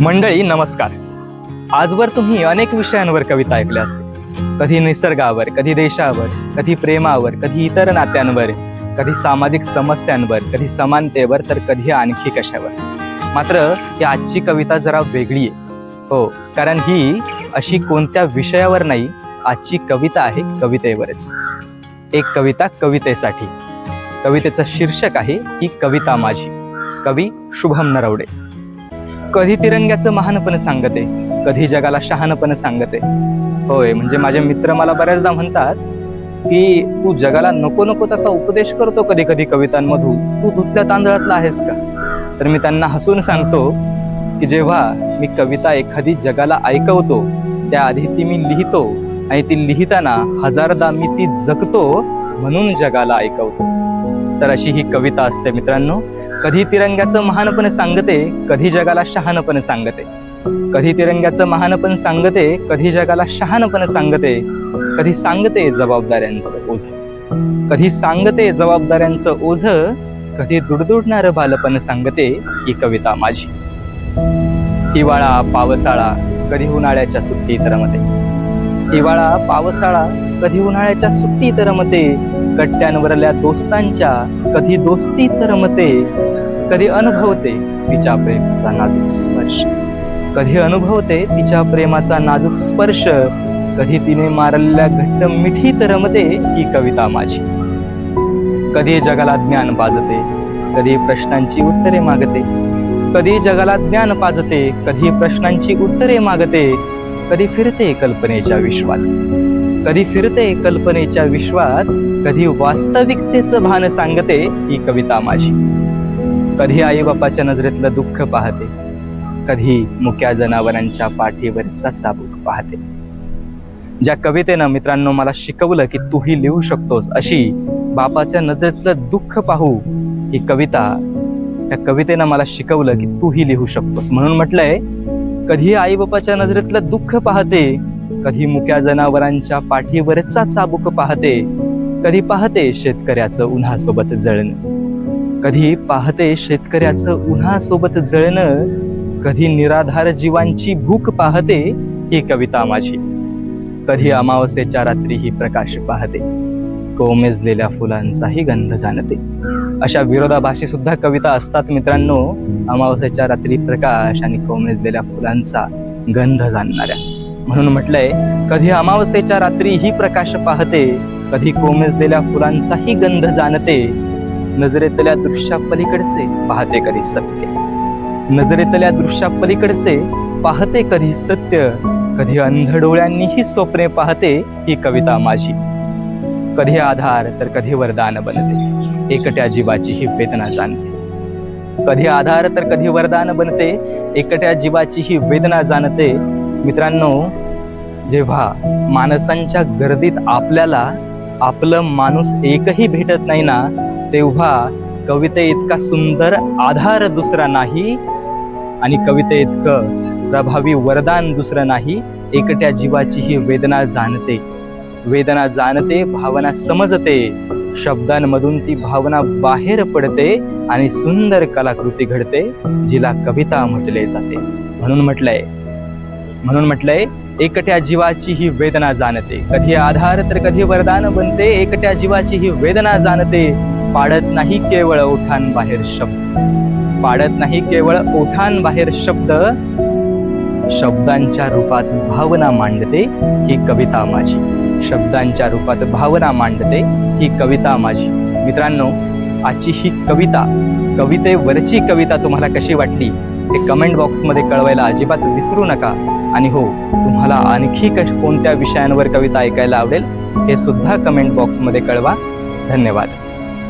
मंडळी नमस्कार. आजवर तुम्ही अनेक विषयांवर कविता ऐकल्या असतील. कधी निसर्गावर कधी देशावर कधी प्रेमावर कधी इतर नात्यांवर कधी सामाजिक समस्यांवर कधी समानतेवर तर कधी आणखी कशावर. मात्र ही आजची कविता जरा वेगळी आहे. हो कारण ही अशी कोणत्या विषयावर नाही आजची कविता आहे कवितेवरच. एक कविता कवितेसाठी. कवितेचं शीर्षक आहे ही कविता माझी. कवी शुभम नरवडे. कधी तिरंग्याचं महानपण सांगते कधी जगाला शहाणपण सांगते. होय म्हणजे माझे मित्र मला बऱ्याचदा म्हणतात की तू जगाला नको नको तसा उपदेश करतो कधी कधी कवितांमधून. तू धुतल्या तांदळातला आहेस का? तर मी त्यांना हसून सांगतो की जेव्हा मी कविता एखादी जगाला ऐकवतो त्याआधी ती मी लिहितो आणि ती लिहिताना हजारदा मी ती जगतो म्हणून जगाला ऐकवतो. तर अशी ही कविता असते मित्रांनो. कधी तिरंग्याचं महानपण सांगते कधी जगाला शहाणपण सांगते. कधी तिरंग्याचं महानपण सांगते कधी जगाला शहानपण सांगते. कधी सांगते जबाबदाऱ्यांचं ओझ. कधी सांगते जबाबदाऱ्यांचं ओझ कधी दुडदुडणारं बालपण सांगते ही कविता माझी. हिवाळा पावसाळा कधी उन्हाळ्याच्या सुट्टीत रमते हिवाळा पावसाळा कधी उन्हाळ्याच्या सुट्टीत रमते कट्ट्यांवरल्या दोस्तांच्या कधी दोस्तीत रमते कधी अनुभवते तिच्या प्रेमाचा नाजूक स्पर्श? कधी अनुभवते तिच्या प्रेमाचा नाजूक स्पर्श? कधी तिने मारलेल्या घट्ट मिठीत रमते ही कविता माझी. कधी जगाला ज्ञान पाजते कधी प्रश्नांची उत्तरे मागते. कधी जगाला ज्ञान पाजते कधी प्रश्नांची उत्तरे मागते. कधी फिरते कल्पनेच्या विश्वात. कधी फिरते कल्पनेच्या विश्वात कधी वास्तविकतेचं भान सांगते ही कविता माझी. कधी आईबापाच्या नजरेतलं दुःख पाहते. कधी मुक्या जनावरांच्या पाठीवरचा चाबूक पाहते. ज्या कवितेनं मित्रांनो मला शिकवलं की तूही लिहू शकतोस अशी बापाच्या नजरेतलं दुःख पाहू ही कविता या कवितेनं मला शिकवलं की तूही लिहू शकतोस. म्हणून म्हटलंय कधी आईबापाच्या नजरेतलं दुःख पाहते कधी मुक्या जनावरांच्या पाठीवरचा चाबूक पाहते कधी पाहते शेतकऱ्याचं उन्हासोबत जळणं. कधी पाहते शेतकऱ्याचं उन्हासोबत जळणं कधी निराधार जीवांची भूक पाहते ही कविता माझी. कधी अमावस्येच्या रात्री ही प्रकाश पाहते कोमेजलेल्या फुलांचाही गंध जाणते. अशा विरोधाभाषी सुद्धा कविता असतात मित्रांनो अमावस्येच्या रात्री प्रकाश आणि कोमेजलेल्या फुलांचा गंध जाणणाऱ्या. म्हणून म्हटलंय कधी अमावस्येच्या रात्री ही प्रकाश पाहते कधी कोमेजलेल्या फुलांचाही गंध जाणते नजरेतल्या दृश्या पलीकडचे पाहते कधी सत्य. नजरेतल्या दृश्या पलीकडचे पाहते कधी सत्य. कधी अंध डोळ्यांनीही स्वप्ने पाहते ही कविता माझी. कधी आधार तर कधी वरदान बनते. एकट्या जीवाची ही वेदना जाणते. कधी आधार तर कधी वरदान बनते. एकट्या जीवाची ही वेदना जाणते. मित्रांनो जेव्हा माणसांच्या गर्दीत आपल्याला आपलं माणूस एकही भेटत नाही ना तेव्हा कविते इतका सुंदर आधार दुसरा नाही आणि कविते इतकं प्रभावी वरदान दुसरं नाही. एकट्या जीवाची ही वेदना जाणते. वेदना जाणते भावना समजते. शब्दांमधून ती भावना बाहेर पडते आणि सुंदर कलाकृती घडते जिला कविता म्हटले जाते. म्हणून म्हटलंय म्हणून म्हटलंय एकट्या जीवाची ही वेदना जाणते. कधी आधार तर कधी वरदान बनते. एकट्या जीवाची ही वेदना जाणते. पाडत नाही केवळ ओठांबाहेर शब्द. पाडत नाही केवळ ओठांबाहेर शब्द शब्दांच्या रूपात भावना मांडते ही कविता माझी. शब्दांच्या रूपात भावना मांडते ही कविता माझी. मित्रांनो आजची ही कविता कवितेवरची कविता तुम्हाला कशी वाटली हे कमेंट बॉक्समध्ये कळवायला अजिबात विसरू नका. आणि हो तुम्हाला आणखी कश कोणत्या विषयांवर कविता ऐकायला आवडेल हे सुद्धा कमेंट बॉक्समध्ये कळवा. धन्यवाद.